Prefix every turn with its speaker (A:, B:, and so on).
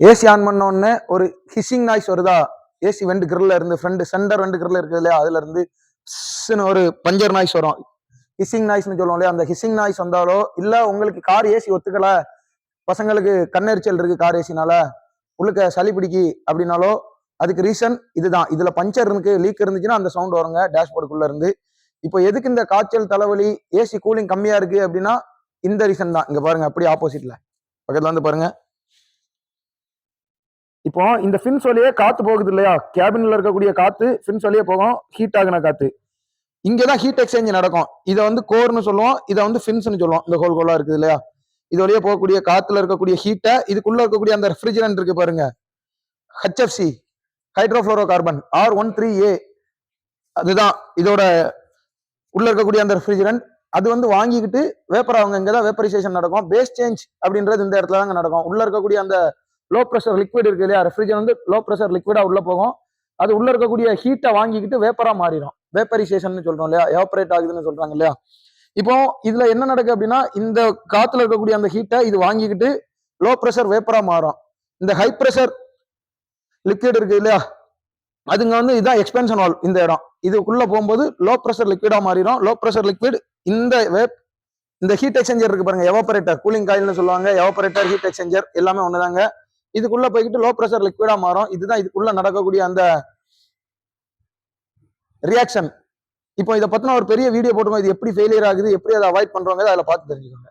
A: AC on பண்ண உடனே ஒரு ஹிஸ்ஸிங் நாய்ஸ் வருதா? ஏசி வெண்டு கிரில்ல இருந்து ஃப்ரண்ட் சென்டர் வெண்டு கிரில்ல இருக்குது இல்லையா? அதுல இருந்து ஒரு பஞ்சர் நாய்ஸ் வரும். ஹிஸ்ஸிங் நாய்ஸ்னு சொல்லுவோம் இல்லையா? அந்த ஹிஸ்ஸிங் நாய்ஸ் வந்தாலோ இல்ல உங்களுக்கு கார் ஏசி ஒத்துக்கல பசங்களுக்கு கண்ணெரிச்சல் இருக்கு கார் ஏசினால உள்ளுக்க சளி பிடிக்கி அப்படின்னாலோ அதுக்கு ரீசன் இதுதான். இதுல பஞ்சர் இருக்கு லீக் இருந்துச்சுன்னா அந்த சவுண்ட் வருங்க டேஷ்போர்டுக்குள்ள இருந்து. இப்போ எதுக்கு இந்த காய்ச்சல் தலைவலி ஏசி கூலிங் கம்மியா இருக்கு அப்படின்னா இந்த ரீசன் தான். இங்க பாருங்க அப்படியே ஆப்போசிட்ல பக்கத்துல வந்து பாருங்க. இப்போ இந்த ஃபின்ஸ் வழியே காத்து போகுது இல்லையா கேபின்ல இருக்கக்கூடிய காத்து ஃபின்ஸ் வழியே போகும். ஹீட் ஆகின காத்து. இங்கதான் ஹீட் எக்ஸ்சேஞ்ச் நடக்கும். இதை வந்து கோர்னு சொல்லுவோம். இதை வந்து ஃபின்ஸ்னு சொல்லுவோம். இந்த ஹோல் கோலா இருக்குது இல்லையா? இது வழியே போகக்கூடிய காத்துல இருக்கக்கூடிய ஹீட்டை இதுக்குள்ள இருக்கக்கூடிய அந்த ரெஃப்ரிஜரண்ட் இருக்கு பாருங்க. HFC hydrofluorocarbon R one three A அதுதான் இதோட உள்ள இருக்கக்கூடிய அந்த ரெஃப்ரிஜரண்ட் அது வந்து வாங்கிக்கிட்டு வேப்பர் அவங்க இங்கே தான் வேப்பரைசேஷன் நடக்கும். பேஸ் சேஞ்ச் அப்படின்றது இந்த இடத்துல தாங்க நடக்கும். உள்ள இருக்கக்கூடிய அந்த லோ ப்ரெஷர் லிக்விட் இருக்கு இல்லையா? ரெஃப்ரிஜரேட் வந்து லோ ப்ரெஷர் லிக்விடாக உள்ள போகும். அது உள்ளே இருக்கக்கூடிய ஹீட்டை வாங்கிக்கிட்டு வேப்பராக மாறிடும். வேப்பரிசேஷன் சொல்கிறோம் இல்லையா? எவாபரேட் ஆகுதுன்னு சொல்கிறாங்க இல்லையா? இப்போ இதில் என்ன நடக்கு அப்படின்னா இந்த காற்றுல இருக்கக்கூடிய அந்த ஹீட்டை இது வாங்கிக்கிட்டு லோ ப்ரெஷர் வேப்பராக மாறும். இந்த ஹை ப்ரெஷர் லிக்விட் இருக்கு இல்லையா? அதுங்க வந்து இதான் எக்ஸ்பென்ஷன் வால் இந்த இடம். இதுக்குள்ள போகும்போது லோ ப்ரெஷர் லிக்விடா மாறிடும். லோ ப்ரெஷர் லிக்விட் இந்த வேப் இந்த ஹீட் எக்ஸ்சேஞ்சர் இருக்கு பாருங்க எவாபரேட்டர் கூலிங் காயில்னு சொல்லுவாங்க. எவாபரேட்டர் ஹீட் எக்ஸ்சேஞ்சர் எல்லாமே ஒண்ணுதாங்க. இதுக்குள்ள போய்கிட்டு லோ ப்ரெஷர் லிக்விடா மாறும். இதுதான் இதுக்குள்ள நடக்கக்கூடிய அந்த ரியாக்ஷன் இப்போ இதை பத்தின ஒரு பெரிய வீடியோ போட்டுருக்கோம். இது எப்படி ஃபெயிலியர் ஆகுது எப்படி அதை அவாய்ட் பண்றோங்க அதில் பார்த்து தெரிஞ்சுக்கோங்க.